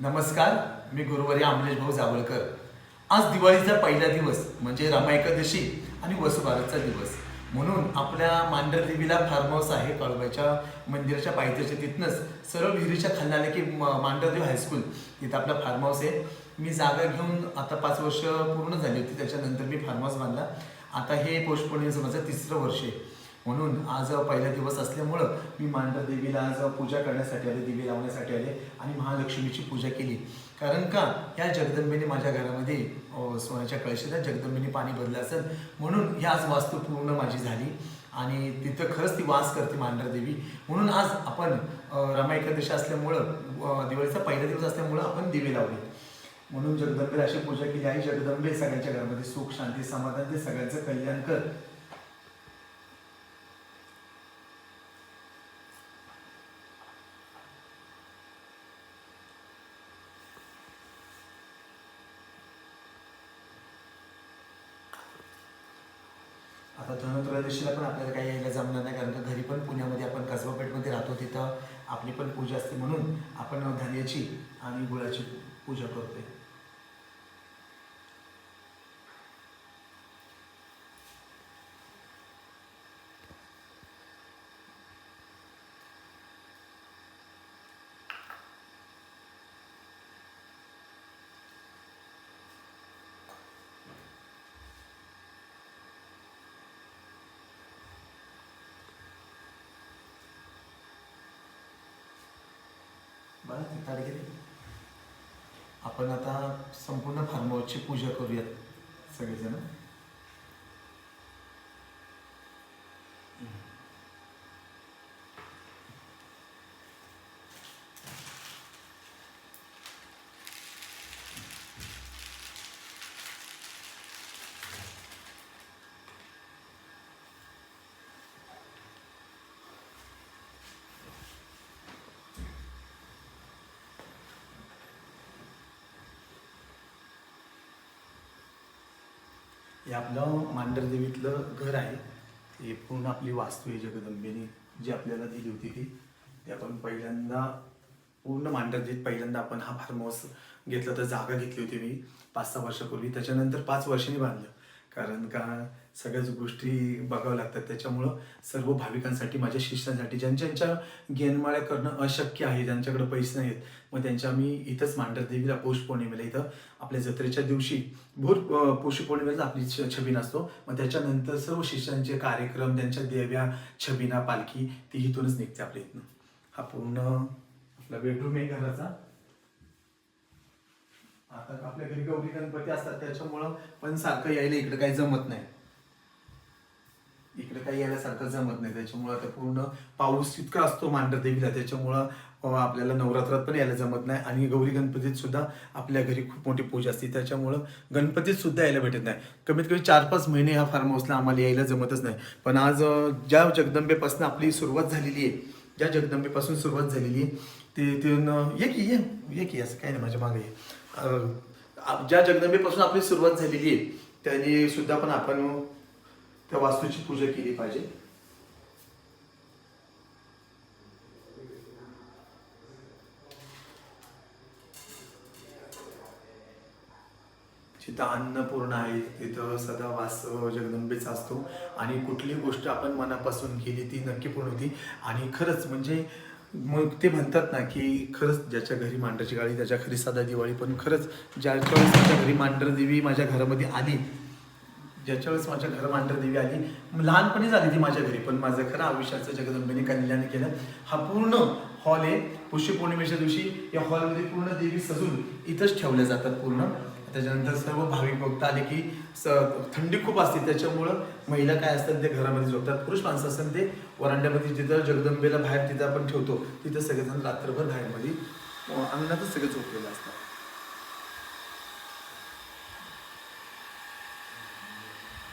नमस्कार मी गुरुवारी अमलेश भाऊ जावळकर. आज दिवाळीचा पहिला दिवस म्हणजे रमा एकादशी आणि वसुबारसचा दिवस. म्हणून आपल्या मांडर देवीला फार्म हाऊस आहे काळबाईच्या मंदिराच्या पायथ्याच्या तिथनंच सरळ विहिरीच्या खाली आले की म- हायस्कूल तिथं आपला फार्म हाऊस आहे. मी जागा घेऊन आता पाच वर्ष पूर्ण झाली होती त्याच्यानंतर मी फार्म हाऊस बांधला. आता हे पोषपौर्णिमेचं माझं तिसरं वर्ष आहे. म्हणून आज पहिला दिवस असल्यामुळं मी मांडर देवीला आज पूजा करण्यासाठी आले दिवे लावण्यासाठी आले आणि महालक्ष्मीची पूजा केली. कारण का? या जगदंबेने माझ्या घरामध्ये सोन्याच्या कळशीला जगदंबेने पाणी भरलं असेल म्हणून ही आज वास्तू पूर्ण माझी झाली आणि तिथं खरंच ती वास करते मांडर देवी. म्हणून आज आपण अं, रमा एकादशी असल्यामुळं दिवाळीचा पहिला दिवस असल्यामुळं आपण दिवे लावले. म्हणून जगदंबेला अशी पूजा केली आहे जगदंबे सगळ्यांच्या घरामध्ये सुख शांती समाधान ते सगळ्यांचं कल्याण कर आता धनत्रयोदशीला पण आपल्याला काही यायला जमणार नाही कारण का घरी पण पुण्यामध्ये आपण कसबापेठमध्ये राहतो तिथं आपली पण पूजा असते म्हणून आपण धान्याची आणि गुळाची पूजा करतोय. बरं ते ताडगिरी आपण आता संपूर्ण फार्म हाऊसची पूजा करूयात सगळेजण हे आपलं मांडरदेवीतलं घर आहे. हे पूर्ण आपली वास्तू आहे जगदंबेने जी आपल्याला दिली होती ती. ते आपण पहिल्यांदा पूर्ण मांडरदेवीत पहिल्यांदा आपण हा फार्म हाऊस घेतला तर जागा घेतली होती मी पाच सहा वर्षापूर्वी. त्याच्यानंतर पाच वर्षांनी बांधलं. कारण का सगळ्याच गोष्टी बघाव्या लागतात. त्याच्यामुळं सर्व भाविकांसाठी माझ्या शिष्यांसाठी ज्यांच्या गेनमाळ्या करणं अशक्य आहे ज्यांच्याकडे पैसे नाहीत मग त्यांच्या मी इथंच मांडत देवीला पौष पौर्णिमेला इथं आपल्या जत्रेच्या दिवशी. भूर पौष पौर्णिमेला आपली छ- छबिना असतो मग त्याच्यानंतर सर्व शिष्यांचे कार्यक्रम त्यांच्या देव्या छबिना पालखी ती इथूनच निघते आपल्या इथनं. हा पूर्ण आपला बेडरूम आहे घराचा. आता आपल्या घरी गौरी गणपती असतात त्याच्यामुळं पण सारखं यायला इकडे काही जमत नाही. इकडे काही यायला सारखं जमत नाही. त्याच्यामुळं आता पूर्ण पाऊस इतका असतो मांढरदेवीला. त्याच्यामुळं आपल्याला नवरात्रात पण यायला जमत नाही. आणि गौरी गणपतीत सुद्धा आपल्या घरी खूप मोठी पूजा असते. त्याच्यामुळं गणपतीत सुद्धा यायला भेटत नाही. कमीत कमी चार पाच महिने ह्या फार्म हाऊसला आम्हाला यायला जमतच नाही. पण आज ज्या जगदंबेपासून आपली सुरुवात झालेली आहे ज्या जगदंबेपासून सुरुवात झालेली आहे ते तिथून ये की ये ये की असं काय नाही माझ्या मागे ये. ज्या जगदंबेपासून आपली सुरुवात झालेली आहे त्याने सुद्धा पण आपण त्या वास्तूची पूजा केली पाहिजे. जिथं अन्नपूर्ण आहे तिथं सदा वास जगदंबेचा असतो. आणि कुठली गोष्ट आपण मनापासून केली ती नक्की पूर्ण होती. आणि खरंच म्हणजे मग ते म्हणतात ना की खरंच ज्याच्या घरी मांडरची गाळी त्याच्या घरी सदा दिवाळी. पण खरंच ज्याच्या घरी मांडर देवी माझ्या घरामध्ये आली ज्याच्या वेळेस माझ्या घर मांडर देवी आली लहानपणी झाली ती माझ्या घरी पण माझं खरं आयुष्याचं जगदंबेने कल्याण केलं. हा पूर्ण हॉल आहे पुष्य पौर्णिमेच्या दिवशी या हॉलमध्ये पूर्ण देवी सजून इथंच ठेवल्या जातात पूर्ण. त्याच्यानंतर सर्व भाविक भक्त आले की स- थंडी खूप असते त्याच्यामुळं महिला काय असतात ते घरामध्ये झोपतात. पुरुष माणसं असतात ते वरांड्यामध्ये जिथं जगदंबेला बाहेर तिथं आपण ठेवतो तिथं सगळेजण रात्रभर बाहेरमध्ये अंगणातच सगळे झोपलेले असतात.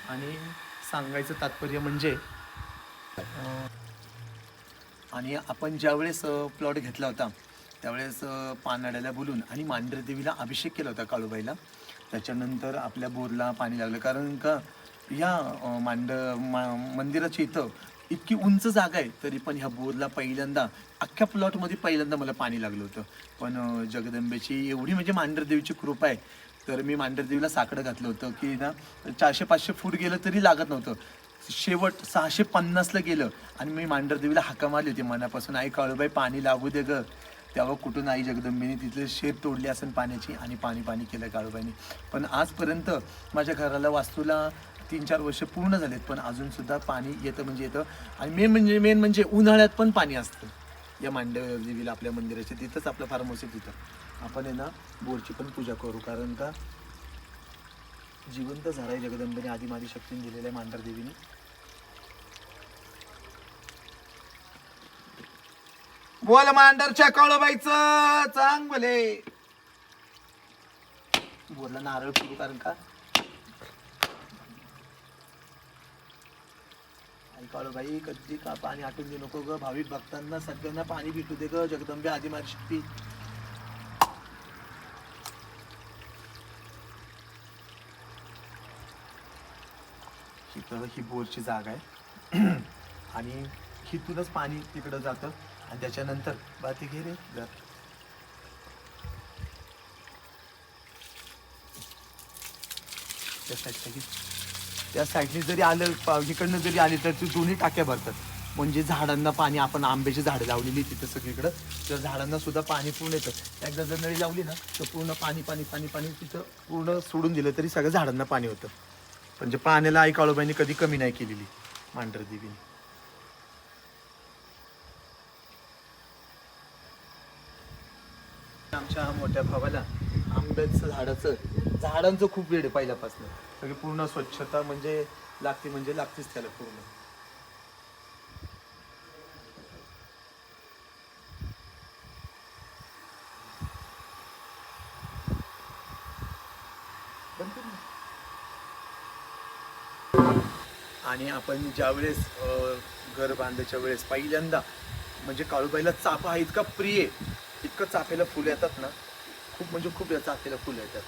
आणि सांगायचं तात्पर्य म्हणजे आणि आपण ज्यावेळेस प्लॉट घेतला होता त्यावेळेस पानाड्याला बोलून आणि मांढरदेवीला अभिषेक केला होता काळूबाईला त्याच्यानंतर आपल्या बोरला पाणी लागलं. कारण का या मांड मा मंदिराच्या इथं इतकी उंच जागा आहे तरी पण ह्या बोरला पहिल्यांदा अख्ख्या प्लॉटमध्ये पहिल्यांदा मला पाणी लागलं होतं. पण जगदंबेची एवढी म्हणजे मांढरदेवीची कृपा आहे तर मी मांढरदेवीला साकडं घातलं होतं की ना चारशे पाचशे फूट गेलं तरी लागत नव्हतं. शेवट सहाशे पन्नासला गेलं आणि मी मांढरदेवीला हाका मारली होती मनापासून आई काळूबाई पाणी लागू दे ग. तेव्हा कुठून आई जगदंबीने तिथले शेप तोडली असेल पाण्याची आणि पाणी पाणी केलं काळूबाईने. पण आजपर्यंत माझ्या घराला वास्तूला तीन चार वर्ष पूर्ण झालेत पण अजून सुद्धा पाणी येतं म्हणजे येतं. आणि मेन म्हणजे मेन म्हणजे उन्हाळ्यात पण पाणी असतं. या मांडव देवीला आपल्या मंदिराच्या तिथंच आपलं फार हाऊस तिथं. आपण आहे ना बोरची पण पूजा करू कारण का जिवंत झाडाय जगदंबेने आधी माझी शक्तीने दिलेल्या आहे मांढरदेवीने बोल मांडरच्या काळोबाईचं चांग बोलला नारळ करू कारण का? आई काळोबाई कधी का पाणी आटून दे नको ग भाविक भक्तांना सगळ्यांना पाणी भेटू दे ग जगदंबे आधी माझी शक्ती. तर ही बोरची जागा आहे. आणि हिथूनच पाणी तिकडं जातं. आणि त्याच्यानंतर बाती घे रे जात त्या साईडसाठी त्या साईडने जरी आलं पा- इकडनं जरी आली तर ती दोन्ही टाक्या भरतात. म्हणजे झाडांना पाणी आपण आंब्याची झाडं लावलेली तिथं सगळीकडं. तर झाडांना सुद्धा पाणी पूर्ण येतं. एकदा जर नळी लावली ना तर पूर्ण पाणी पाणी पाणी पाणी तिथं पूर्ण सोडून दिलं तरी सगळं झाडांना पाणी होतं. म्हणजे पाण्याला आई काळोबाईने कधी कमी नाही केलेली मांढरदेवीने आमच्या मोठ्या भावाला आंब्याचं झाडाचं झाडांचं खूप वेळ आहे पहिल्यापासून. सगळी पूर्ण स्वच्छता म्हणजे लागते म्हणजे लागतेच त्याला पूर्ण बंद कर ना. आणि आपण ज्यावेळेस घर बांधायच्या वेळेस पहिल्यांदा म्हणजे काळूबाईला चाफा हा इतका प्रिय इतकं चाफ्याला फुलं येतात ना खूप म्हणजे खूप या चाफ्याला फुलं येतात.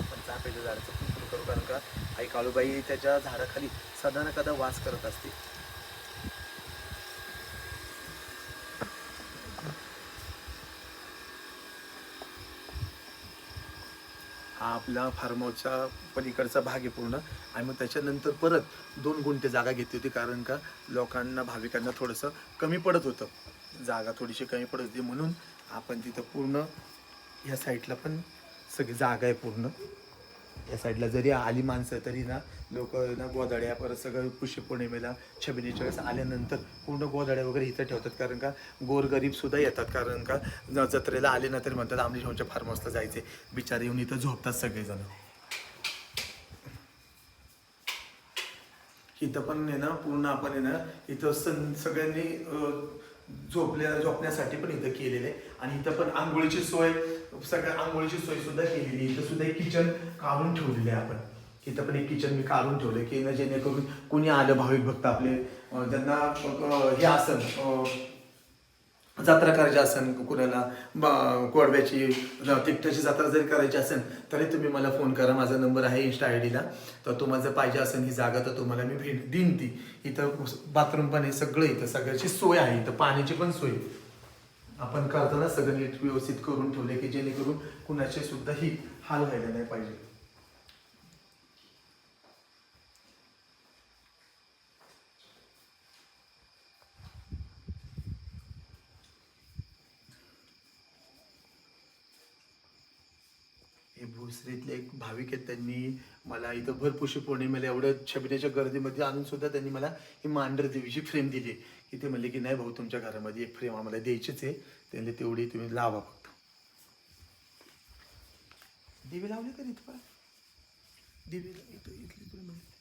पण चाफ्याच्या झाडाचं खूप करू कारण का आई काळूबाई त्याच्या झाडाखाली सदा ना कदा वास करत असते. आपला फार्म हाऊसचा पलीकडचा भाग आहे पूर्ण. आणि मग त्याच्यानंतर परत दोन गुंठे जागा घेतली होती कारण का लोकांना भाविकांना थोडंसं कमी पडत होतं. जागा थोडीशी कमी पडत होती म्हणून आपण तिथं पूर्ण ह्या साईडला पण सगळी जागा आहे पूर्ण. या साईडला जरी आली माणसं तरी ना लोक ना गोदाड्या परत सगळं पुष्य पौर्णिमेला छबिनीच्या वेळेस आल्यानंतर पूर्ण गोदाड्या वगैरे इथं ठेवतात. कारण का गोरगरीब सुद्धा येतात. कारण का जत्रेला आले ना तरी म्हणतात आमच्या भाऊच्या फार्म हाऊसला जायचे बिचारे येऊन इथं झोपतात सगळेजण. इथं पण आहे ना पूर्ण आपण आहे ना इथं सं सगळ्यांनी झोपल्या झोपण्यासाठी पण इथं केलेलं आहे. आणि इथं पण आंघोळीची सोय सगळ्या आंघोळीची सोय सुद्धा केलेली आहे. इथं सुद्धा एक किचन काढून ठेवलेलं आहे आपण. इथं पण एक किचन मी काढून ठेवलं की ना जेणेकरून कुणी आलं भाविक भक्त आपले ज्यांना हे आसन जत्रा करायची असेल कुणाला कोडव्याची तिकट्याची तिकटाची जत्रा जरी करायची असेल तरी तुम्ही मला फोन करा. माझा नंबर आहे इंस्टा आय डीला तर तुम्हाला जर पाहिजे असेल ही जागा तर तुम्हाला मी भेट देईन ती. इथं बाथरूम पण आहे सगळं इथं. सगळ्याची सोय आहे. इथं पाण्याची पण सोय. आपण करताना सगळं नीट व्यवस्थित करून ठेवले की जेणेकरून कुणाचे सुद्धा ही हाल व्हायला नाही पाहिजे. हे भोसरीतले एक भाविक आहेत त्यांनी मला इथं भरपूरशी पौर्णिमेला एवढ्या छबिण्याच्या गर्दीमध्ये आणून सुद्धा त्यांनी मला ही मांढर देवीची फ्रेम दिली. की ते म्हणले की नाही भाऊ तुमच्या घरामध्ये एक फ्रेम आम्हाला द्यायचीच आहे. त्यांनी तेवढी तुम्ही लावा फक्त. दिवे लावले का इथं दिवे इथं इथली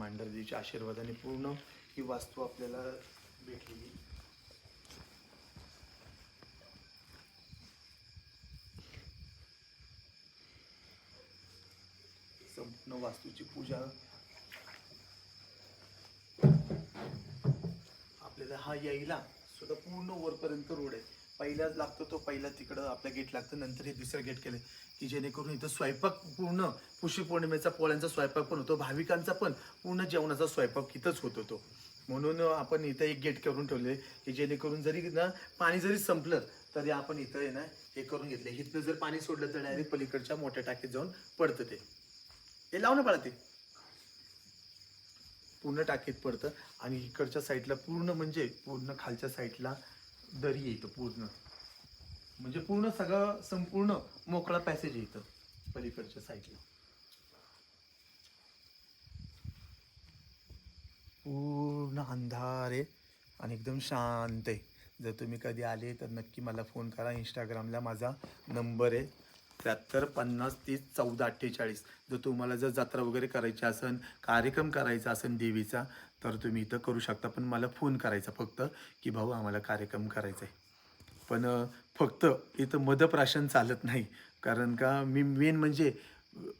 पण आशीर्वादाने पूर्ण ही वास्तू आपल्याला भेटलेली. संपूर्ण वास्तूची पूजा आपल्याला हा यायला सुद्धा पूर्ण वरपर्यंत रोड आहे. पहिलाच लागतो तो पहिला तिकडं आपल्या गेट लागतं नंतर हे दुसरं गेट केलं की जेणेकरून इथं स्वयंपाक पूर्ण पुशी पौर्णिमेचा पोळ्यांचा स्वयंपाक पण होतो भाविकांचा पण पूर्ण जेवणाचा स्वयंपाक इथंच होत होतो. म्हणून आपण इथं एक गेट करून ठेवले की जेणेकरून जरी ना पाणी जरी संपलं तरी आपण इथं आहे ना हे करून घेतले इथनं जर पाणी सोडलं तर डायरेक्ट पलीकडच्या मोठ्या टाकीत जाऊन पडतं ते. हे लाव ना बाळा ते. पूर्ण टाकीत पडतं. आणि इकडच्या साईडला पूर्ण म्हणजे पूर्ण खालच्या साईडला दरी येतं पूर्ण. म्हणजे पूर्ण सगळं संपूर्ण मोकळा पॅसेज येतं पलीकडच्या साईडला पूर्ण अंधार आहे आणि एकदम शांत आहे. जर तुम्ही कधी आले तर नक्की मला फोन करा. इंस्टाग्रामला माझा नंबर आहे. त्र्याहत्तर पन्नास तीस चौदा अठ्ठेचाळीस. जर तुम्हाला जर जत्रा वगैरे करायची असेल कार्यक्रम करायचा असेल देवीचा तर तुम्ही इथं करू शकता. पण मला फोन करायचा फक्त की भाऊ आम्हाला कार्यक्रम करायचा आहे. पण फक्त इथं मदप्राशन चालत नाही. कारण का मी मेन म्हणजे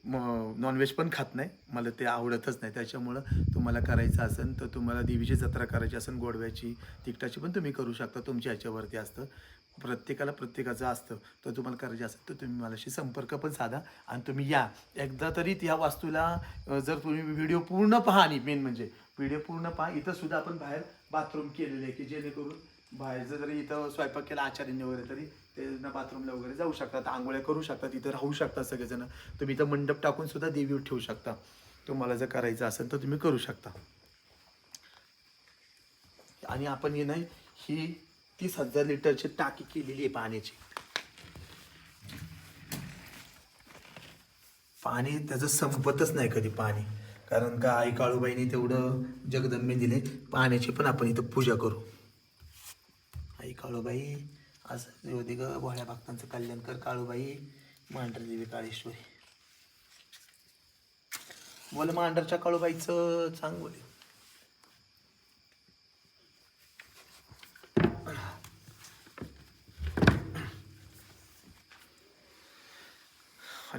नॉनव्हेज पण खात नाही. मला ते आवडतच नाही. त्याच्यामुळं तुम्हाला करायचं असेल तर तुम्हाला देवीची जत्रा करायची असेल गोडव्याची तिकटाची पण तुम्ही करू शकता. तुमच्या ह्याच्यावरती असतं. प्रत्येकाला प्रत्येकाचं असतं. तर तुम्हाला करायचं असेल तर तुम्ही मलाशी संपर्क पण साधा आणि तुम्ही या. एकदा तरी त्या वास्तूला जर तुम्ही व्हिडिओ पूर्ण पहा आणि मेन म्हणजे व्हिडिओ पूर्ण पहा. इथं सुद्धा आपण बाहेर बाथरूम केलेले आहे की जेणेकरून बाहेरचं जरी इथं स्वयंपाक केला आचार्यांनी वगैरे तरी ते बाथरूमला वगैरे जाऊ शकतात आंघोळ्या करू शकतात इथं राहू शकतात सगळेजण. तुम्ही इथं मंडप टाकून सुद्धा देवीवर ठेवू शकता. तुम्हाला जर करायचं असेल तर तुम्ही करू शकता. आणि आपण हे नाही ही तीस हजार लिटरची टाकी केलेली आहे पाण्याची. पाणी त्याचं संपतच नाही कधी पाणी. कारण का आई काळूबाईने तेवढं जगदंबे दिले पाण्याची पण आपण इथं पूजा करू. आई काळूबाई आज होती ग भोळ्या भक्तांचं कल्याण कर काळूबाई. मांढरदेवी काळेश्वरी. बोल मांढरच्या काळूबाईचं चांगलं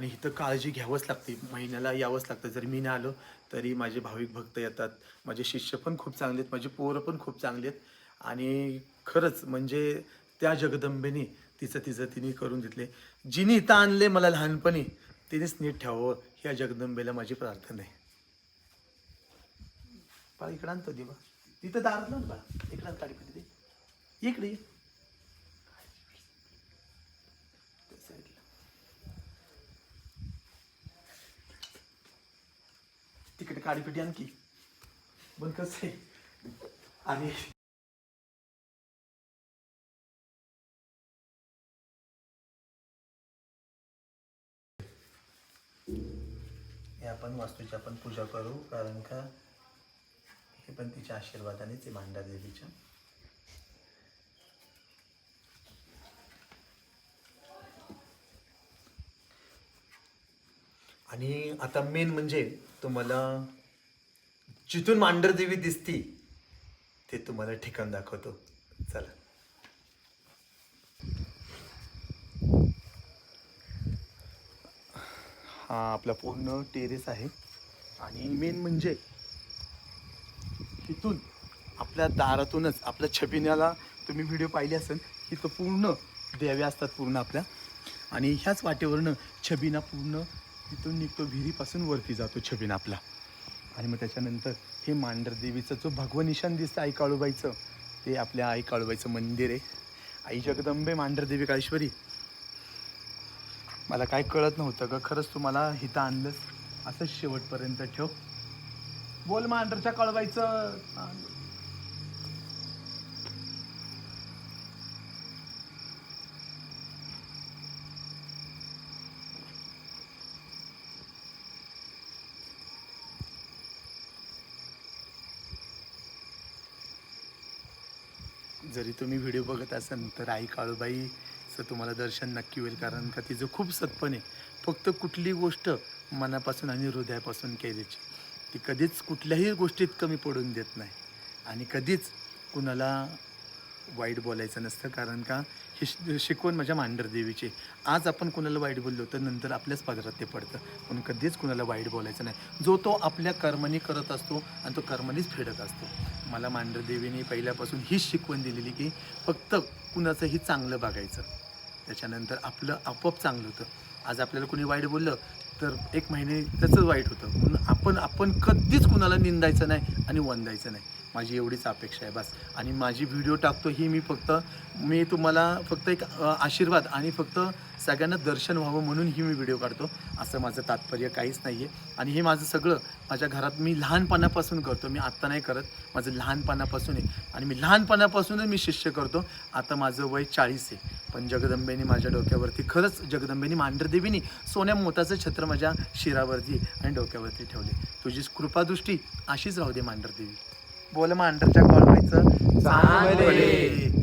आणि इथं काळजी घ्यावंच लागते. महिन्याला यावंच लागतं. जर मी नाही आलो तरी माझे भाविक भक्त येतात. माझे शिष्य पण खूप चांगले आहेत. माझे पोरं पण खूप चांगले आहेत. आणि खरंच म्हणजे त्या जगदंबेने तिचं तिचं तिने करून घेतले. जिने इथं आणले मला लहानपणी तिनेच नीट ठेवावं. ह्या जगदंबेला माझी प्रार्थना आहे. इकडं आणतो दिवा. तिथं दारात ना बाळा इकडं आण इकडे ये. त्या साईडला. तिकडे काडीपेटी आणखी पण कसं आहे आणि हे आपण वास्तूची आपण पूजा करू कारण का हे पण तिच्या आशीर्वादानेच आहे भांडार देवीच्या आणि आता मेन म्हणजे तुम्हाला जिथून मांढरदेवी दिसती ते तुम्हाला ठिकाण दाखवतो. चला. हा आपला पूर्ण टेरेस आहे. आणि मेन म्हणजे तिथून आपल्या दारातूनच आपल्या छबिन्याला तुम्ही व्हिडिओ पाहिले असेल तो पूर्ण देव्या असतात पूर्ण आपल्या. आणि ह्याच वाटेवरनं छबिना पूर्ण तिथून निघतो विहिरीपासून वरती जातो छबिना आपला. आणि मग त्याच्यानंतर हे मांढर देवीचं जो भगव निशाण दिसतं आई काळूबाईचं ते आपल्या आई काळूबाईचं मंदिर आहे. आई जगदंबे मांडरदेवी काळेश्वरी. मला काय कळत नव्हतं ग खरंच तुम्हाला हिथं आणलंच असंच शेवटपर्यंत ठेव. बोल मांढरच्या काळूबाईचं. जरी तुम्ही व्हिडिओ बघत असाल तर आई काळूबाईचं तुम्हाला दर्शन नक्की होईल कारण का तिचं खूप सत्पण आहे. फक्त कुठली गोष्ट मनापासून आणि हृदयापासून केलीची. ती कधीच कुठल्याही गोष्टीत कमी पडून देत नाही. आणि कधीच कुणाला वाईट बोलायचं नसतं कारण का हे शिकवण माझ्या मांडर देवीची आज आपण कोणाला वाईट बोललो तर नंतर आपल्याच पदरात ते पडतं. म्हणून कधीच कुणाला वाईट बोलायचं नाही. जो तो आपल्या कर्मानी करत असतो आणि तो कर्मानीच फेडत असतो. मला मांडर देवीने पहिल्यापासून हीच शिकवण दिलेली की फक्त कुणाचंही चांगलं बघायचं. त्याच्यानंतर आपलं आपोआप चांगलं होतं. आज आपल्याला कोणी वाईट बोललं तर एक महिने त्याचंच वाईट होतं. म्हणून आपण आपण कधीच कुणाला निंदायचं नाही आणि वंदायचं नाही. माझी एवढीच अपेक्षा आहे बस. आणि माझी व्हिडिओ टाकतो ही मी फक्त मी तुम्हाला फक्त एक आशीर्वाद आणि फक्त सगळ्यांना दर्शन व्हावं म्हणून ही मी व्हिडिओ काढतो. असं माझं तात्पर्य काहीच नाही आहे आणि हे माझं सगळं माझ्या घरात मी लहानपणापासून करतो. मी आत्ता नाही करत माझं लहानपणापासून आहे. आणि मी लहानपणापासूनच मी शिष्य करतो. आता माझं वय चाळीस आहे. पण जगदंबेने माझ्या डोक्यावरती खरंच जगदंबेने मांढरदेवीने सोन्या मोताचं छत्र माझ्या शिरावरती आणि डोक्यावरती ठेवले. तुझी कृपादृष्टी अशीच राहू दे मांढरदेवी. बोल मांढरच्या कॉलवायचं चांगले.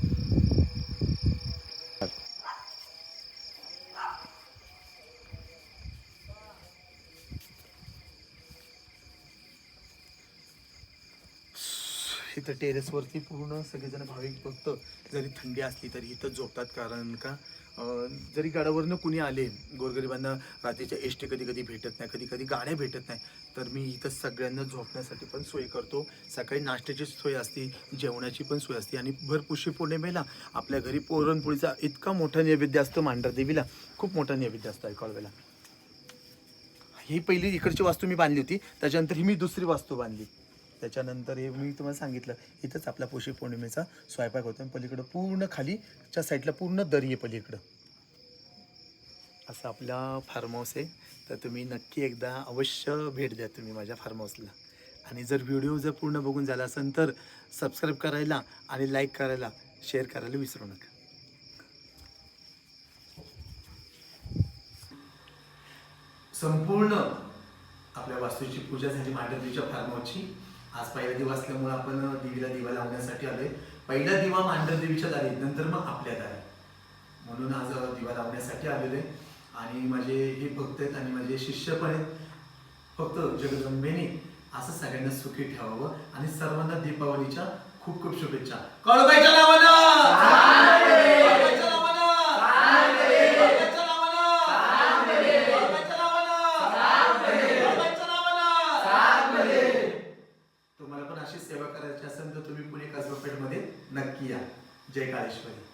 इथं टेरेसवरती पूर्ण सगळेजण भाविक भक्त जरी थंडी असली तरी इथं झोपतात. कारण का जरी गाडावरनं कुणी आले गोरगरिबांना रात्रीच्या एसटी कधी कधी भेटत नाही कधी कधी गाड्या भेटत नाही तर मी इथं सगळ्यांना झोपण्यासाठी पण सोय करतो. सकाळी नाश्त्याची सोय असते जेवणाची पण सोय असते आणि भर पौर्णिमेला आपल्या घरी पुरणपोळीचा इतका मोठा नैवेद्य असतो मांढरदेवीला. खूप मोठा नैवेद्य असतो कळवेला ही पहिली इकडची वास्तू मी बांधली होती त्याच्यानंतर ही मी दुसरी वास्तू बांधली. त्याच्यानंतर हे मी तुम्हाला सांगितलं इथंच आपला पोषी पौर्णिमेचा स्वयंपाक होतो. आणि पलीकडं पूर्ण खालीच्या साईडला पूर्ण दरी आहे पलीकडं. असं आपला फार्म हाऊस आहे. तर तुम्ही नक्की एकदा अवश्य भेट द्या तुम्ही माझ्या फार्म हाऊसला आणि जर व्हिडिओ जर पूर्ण बघून झाला असेल तर सबस्क्राईब करायला आणि लाईक करायला शेअर करायला विसरू नका. संपूर्ण आपल्या वास्तूची पूजा झाली मांडवीच्या फार्महाऊसची आज पहिला दिवस असल्यामुळे आपण देवीला दिवा लावण्यासाठी आलोय. पहिला दिवा मांडर देवीच्या दारी नंतर मग आपल्या दारी. म्हणून आज दिवा लावण्यासाठी आलेलो आहे. आणि माझे हे भक्त आहेत आणि माझे शिष्य पण आहेत. फक्त जगदंबेने असं सगळ्यांना सुखी ठेवावं आणि सर्वांना दीपावलीच्या खूप खूप शुभेच्छा. कळबाईच्या नावानं कळबाईच्या नावानं! कळबाईच्या नावानं! कळबाईच्या नावानं! कळबाईच्या नावानं! तुम्हाला पण अशी सेवा करायची असेल तर तुम्ही पुणे कसबा पेठमध्ये नक्की किया. जय काळेश्वरी.